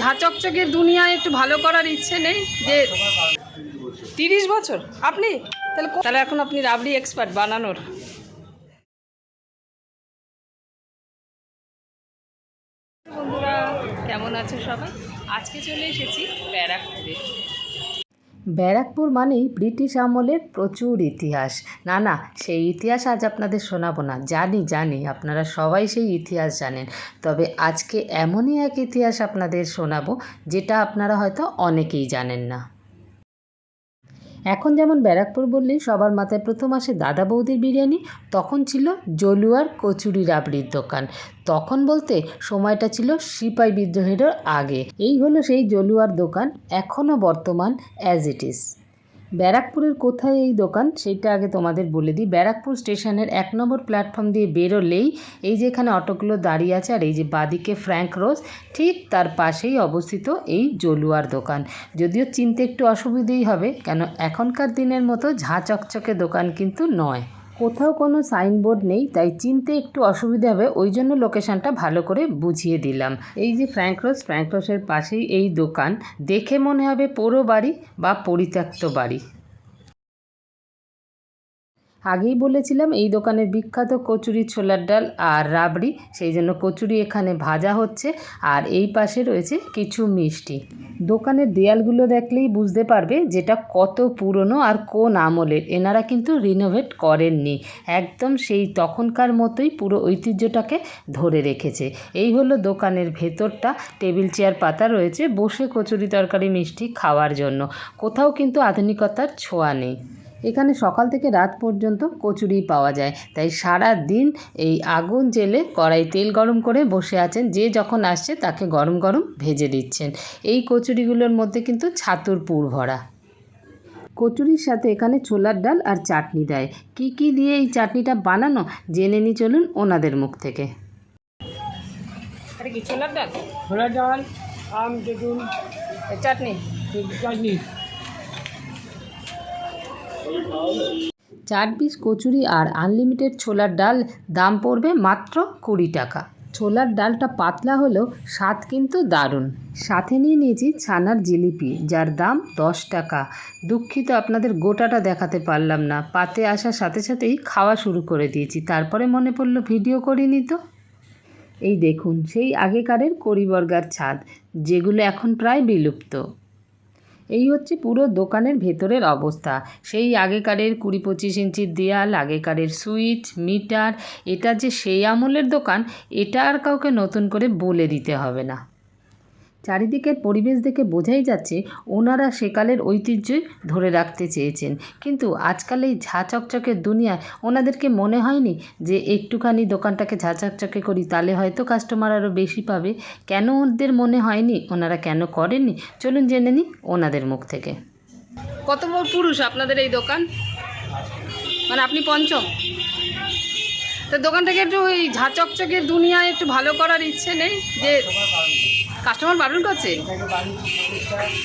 ঝাঁচকচকের দুনিয়ায় একটু ভালো করার ইচ্ছে নেই, যে তিরিশ বছর? আপনি? তাহলে তাহলে এখন আপনি রাবড়ি এক্সপার্ট বানানোর। বন্ধুরা, কেমন আছে সবাই? আজকে চলে এসেছি ব্যারাকপুরে। ব্যারাকপুর মানেই ব্রিটিশ আমলের প্রচুর ইতিহাস। না না, সেই ইতিহাস আজ আপনাদের শোনাবো না। জানি জানি, আপনারা সবাই সেই ইতিহাস জানেন। তবে আজকে এমনই এক ইতিহাস আপনাদের শোনাবো, যেটা আপনারা হয়তো অনেকেই জানেন না। এখন যেমন ব্যারাকপুর বললেই সবার মাথায় প্রথম আসে দাদা বৌদির বিরিয়ানি, তখন ছিল জলুয়ার কচুরি রাবড়ির দোকান। তখন বলতে সময়টা ছিল সিপাই বিদ্রোহের আগে। এই হলো সেই জলুয়ার দোকান, এখনও বর্তমান অ্যাজ ইট ইজ ব্যারাকপুরের কোথায় এই দোকান? সেটা আগে তোমাদের বলে দিই। ব্যারাকপুর স্টেশনের এক নম্বর প্ল্যাটফর্ম দিয়ে বেরোলেই এই যে এখানে অটোগুলো দাঁড়িয়ে আছে আর এই যে বাদিকে ফ্র্যাঙ্ক রোজ, ঠিক তার পাশেই অবস্থিত এই জলুয়ার দোকান। যদিও চিনতে একটু অসুবিধেই হবে, কেন এখনকার দিনের মতো ঝাঁ চকচকে দোকান কিন্তু নয়। কোথাও কোনো সাইনবোর্ড নেই, তাই চিনতে একটু অসুবিধা হবে, ওই জন্য লোকেশনটা ভালো করে বুঝিয়ে দিলাম। এই যে ফ্র্যাঙ্ক রোজ ফ্র্যাঙ্ক রোজের পাশেই এই দোকান, দেখে মনে হবে পোড়ো বাড়ি বা পরিত্যক্ত বাড়ি। আগেই বলেছিলাম, এই দোকানের বিখ্যাত কচুরি ছোলার ডাল আর রাবড়ি, সেই জন্য কচুরি এখানে ভাজা হচ্ছে। আর এই পাশে রয়েছে কিছু মিষ্টি। দোকানের দেয়ালগুলো দেখলেই বুঝতে পারবে যেটা কত পুরনো আর কোন আমলের। এনারা কিন্তু রিনোভেট করেননি। একদম সেই তখনকার মতোই পুরো ঐতিহ্যটাকে ধরে রেখেছে। এই হলো দোকানের ভেতরটা। টেবিল, চেয়ার, পাতা রয়েছে। বসে কচুরি তরকারি, মিষ্টি খাওয়ার জন্য। কোথাও কিন্তু আধুনিকতার ছোঁয়া নেই। এখানে সকাল থেকে রাত পর্যন্ত কচুরি পাওয়া যায়। তাই সারা দিন এই আগুন জেলে কড়াই তেল গরম করে বসে আছেন। যে যখন আসছে তাকে গরম গরম ভেজে দিচ্ছেন। এই কচুরিগুলোর মধ্যে কিন্তু ছাতুর পুর ভরা। কচুরির সাথে এখানে ছোলার ডাল আর চাটনি দেয়। কি কি দিয়ে এই চাটনিটা বানানো? জেনে নি চলুন ওনাদের মুখ থেকে। ছোলার ডাল? ছোলা ডাল আম চাটনি? চাটনি। চার পিস কচুরি আর আনলিমিটেড ছোলার ডাল দাম পড়বে মাত্র কুড়ি টাকা। ছোলার ডালটা পাতলা হলেও স্বাদ কিন্তু দারুণ। সাথে নিয়ে নিয়েছি ছানার জিলিপি, যার দাম দশ টাকা। দুঃখিত, আপনাদের গোটাটা দেখাতে পারলাম না। পাতে আসার সাথে সাথেই খাওয়া শুরু করে দিয়েছি। তারপরে মনে পড়ল ভিডিও করিনি তো। এই দেখুন, সেই আগেকারের করিবর্গার ছাদ, যেগুলো এখন প্রায় বিলুপ্ত। এই হচ্ছে পুরো দোকানের ভেতরের অবস্থা। সেই আগেকারের কুড়ি পঁচিশ ইঞ্চির দেয়াল, আগেকারের সুইচ, মিটার, এটা যে সেই আমলের দোকান, এটা আর কাউকে নতুন করে বলে দিতে হবে না। চারিদিকের পরিবেশ দেখে বোঝাই যাচ্ছে ওনারা সেকালের ঐতিহ্যই ধরে রাখতে চেয়েছেন। কিন্তু আজকাল এই ঝা চকচকের দুনিয়ায় ওনাদেরকে মনে হয়নি যে একটুখানি দোকানটাকে ঝা চকচকে করি, তাহলে হয়তো কাস্টমার আরও বেশি পাবে। কেন ওদের মনে হয়নি? ওনারা কেন করেননি? চলুন জেনে নিই ওনাদের মুখ থেকে। কত পুরুষ আপনাদের এই দোকান? মানে আপনি পঞ্চম? তো দোকানটাকে একটু ওই ঝাঁচকচকের দুনিয়ায় একটু ভালো করার ইচ্ছে নেই? যে কাস্টমার বারণ করছে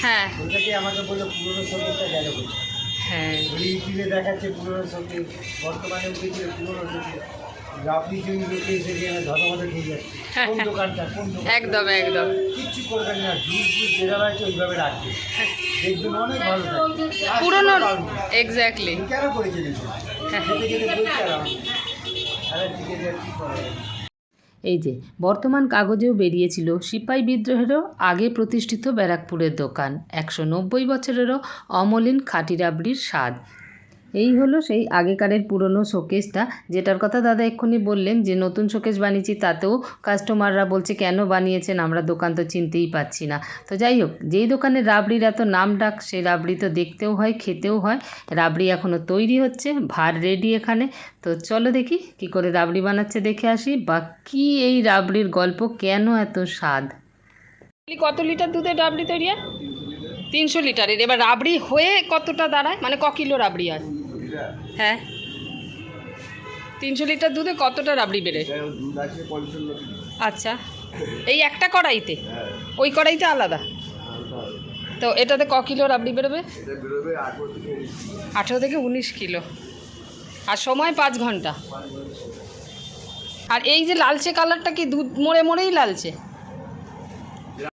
হ্যাঁ। আমাকে বলল পুরোনো সঙ্গীতটা গেল বলে। হ্যাঁ। ইউটিউবে দেখাচ্ছে পুরোনো সংগীত বর্তমানে উঠেছে পুরোনো সংগীত আপনি যদি লোকে এসে গিয়ে ধর্মতে ঢুকে যাচ্ছে কোন দোকানটা কোন একদম একদম। কিচ্ছু করবেন না ঝুট ঝুট ওইভাবে রাখবে দেখবেন অনেক ভালো থাকে পুরনো আর পারবে না। এক্স্যাক্টলি কেন করেছে দেখুন যেতে যেতে বলছে আর আমাকে। ঠিক আছে কি করা যাবে? এই যে, বর্তমান কাগজেও বেরিয়েছিল সিপাই বিদ্রোহেরও আগে প্রতিষ্ঠিত ব্যারাকপুরের দোকান, একশো নব্বই বছরেরও অমলিন খাঁটি রাবড়ির স্বাদ। এই হলো সেই আগেকারের পুরনো শোকেসটা, যেটার কথা দাদা এক্ষুনি বললেন যে নতুন শোকেস বানিয়েছি তাতেও কাস্টমাররা বলছে, কেন বানিয়েছেন? আমরা দোকান তো চিনতেই পাচ্ছি না। তো যাই হোক, যেই দোকানে রাবড়ির এত নাম ডাক সেই রাবড়ি তো দেখতেও হয়, খেতেও হয়। রাবড়ি এখনও তৈরি হচ্ছে, ভার রেডি এখানে। তো চলো দেখি কি করে রাবড়ি বানাচ্ছে, দেখে আসি। বা কি এই রাবড়ির গল্প, কেন এত স্বাদ? কত লিটার দুধের রাবড়ি তৈরি হয়? তিনশো লিটারের। এবার রাবড়ি হয়ে কতটা দাঁড়ায়? মানে ক কিলো রাবড়ি হয়? হ্যাঁ। তিনশো লিটার দুধে কতটা রাবড়ি বেড়ে? আচ্ছা। এই একটা কড়াইতে? ওই কড়াইতে আলাদা? তো এটাতে ক কিলো রাবড়ি বেরোবে? আঠেরো থেকে উনিশ কিলো। আর সময় পাঁচ ঘণ্টা। আর এই যে লালচে কালারটা কি দুধ মোড়ে মোড়েই লালচে?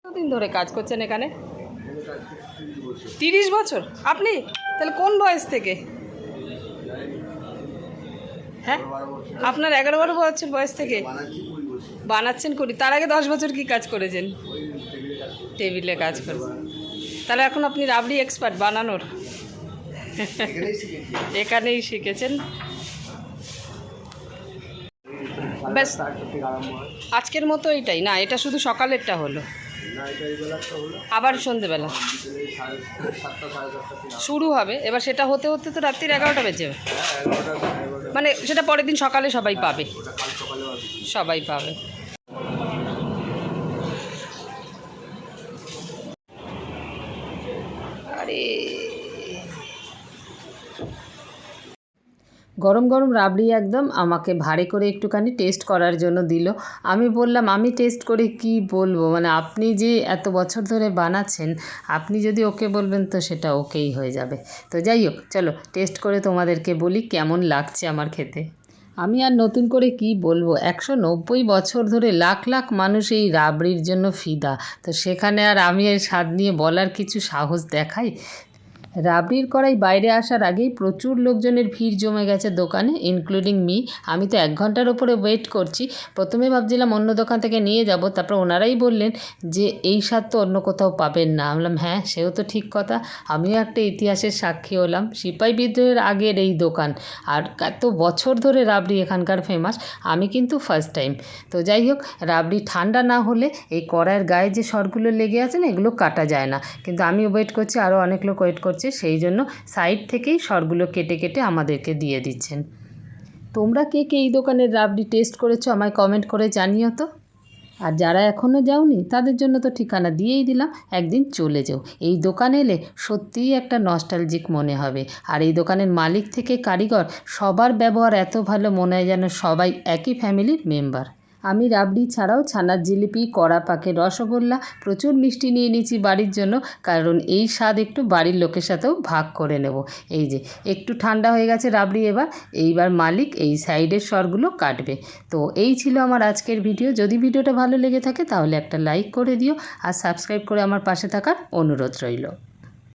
কতদিন ধরে কাজ করছেন এখানে? তিরিশ বছর। আপনি? তাহলে কোন বয়স থেকে? হ্যাঁ? আপনার এগারো বারো বছর বয়স থেকে? বানাচ্ছেন করি তার আগে দশ বছর কি কাজ করেছেন? টেবিলে কাজ করেছেন। তাহলে এখন আপনি রাবড়ি এক্সপার্ট বানানোর। এখানেই শিখেছেন। ব্যাস, আজকের মতো এটাই না, এটা শুধু সকালেরটা হলো। আবার সন্ধেবেলা। শুরু হবে। এবার সেটা হতে হতে তো রাত্রির এগারোটা বেজে যাবে। মানে সেটা পরের দিন সকালে সবাই পাবে। সবাই পাবে। আরে গরম গরম রাবড়ি একদম আমাকে ভাড়ে করে একটুখানি টেস্ট করার জন্য দিল। আমি বললাম, আমি টেস্ট করে কি বলব? মানে আপনি যে এত বছর ধরে বানাচ্ছেন, আপনি যদি ওকে বলবেন তো সেটা ওকেই হয়ে যাবে। তো যাই হোক, চলো টেস্ট করে তোমাদেরকে বলি কেমন লাগছে আমার খেতে। আমি আর নতুন করে কি বলব? একশো নব্বই বছর ধরে লাখ লাখ মানুষ এই রাবড়ির জন্য ফিদা। তো সেখানে আর আমি এর স্বাদ নিয়ে বলার কিছু সাহস দেখাই? রাবড়ির কড়াই বাইরে আসার আগেই প্রচুর লোকজনের ভিড় জমে গেছে দোকানে ইনক্লুডিং মি আমি তো এক ঘণ্টার ওপরে ওয়েট করছি। প্রথমে ভাবছিলাম অন্য দোকান থেকে নিয়ে যাব। তারপর ওনারাই বললেন যে, এই স্বাদ তো অন্য কোথাও পাবেন না। আমি বললাম হ্যাঁ সেও তো ঠিক কথা। আমিও একটা ইতিহাসের সাক্ষী হলাম, সিপাই বিদ্রোহের আগের এই দোকান। আর এত বছর ধরে রাবড়ি এখানকার ফেমাস আমি কিন্তু ফার্স্ট টাইম তো যাই হোক, রাবড়ি ঠান্ডা না হলে এই কড়াইয়ের গায়ে যে সরগুলো লেগে আছে না, এগুলো কাটা যায় না। কিন্তু আমি ওয়েট করছি, আরও অনেক লোক ওয়েট করছে। সেই জন্য সাইড থেকেই সরগুলো কেটে কেটে আমাদেরকে দিয়ে দিচ্ছেন। তোমরা কে কে এই দোকানের রাবড়ি টেস্ট করেছ আমায় কমেন্ট করে জানিও তো। আর যারা এখনও যাওনি, তাদের জন্য তো ঠিকানা দিয়েই দিলাম, একদিন চলে যাও। এই দোকানে এলে সত্যিই একটা নস্টালজিক মনে হবে। আর এই দোকানের মালিক থেকে কারিগর, সবার ব্যবহার এত ভালো মনে হয় যেন সবাই একই ফ্যামিলির মেম্বার আমি রাবড়ি ছাড়াও ছানার জিলিপি, কড়া পাকে রসগোল্লা, প্রচুর মিষ্টি নিয়ে নিয়েছি বাড়ির জন্য, কারণ এই স্বাদ একটু বাড়ির লোকের সাথেও ভাগ করে নেব। এই যে, একটু ঠান্ডা হয়ে গেছে রাবড়ি এবার, এইবার মালিক এই সাইডের স্বরগুলো কাটবে। তো এই ছিল আমার আজকের ভিডিও। যদি ভিডিওটা ভালো লেগে থাকে তাহলে একটা লাইক করে দিও, আর সাবস্ক্রাইব করে আমার পাশে থাকার অনুরোধ রইল।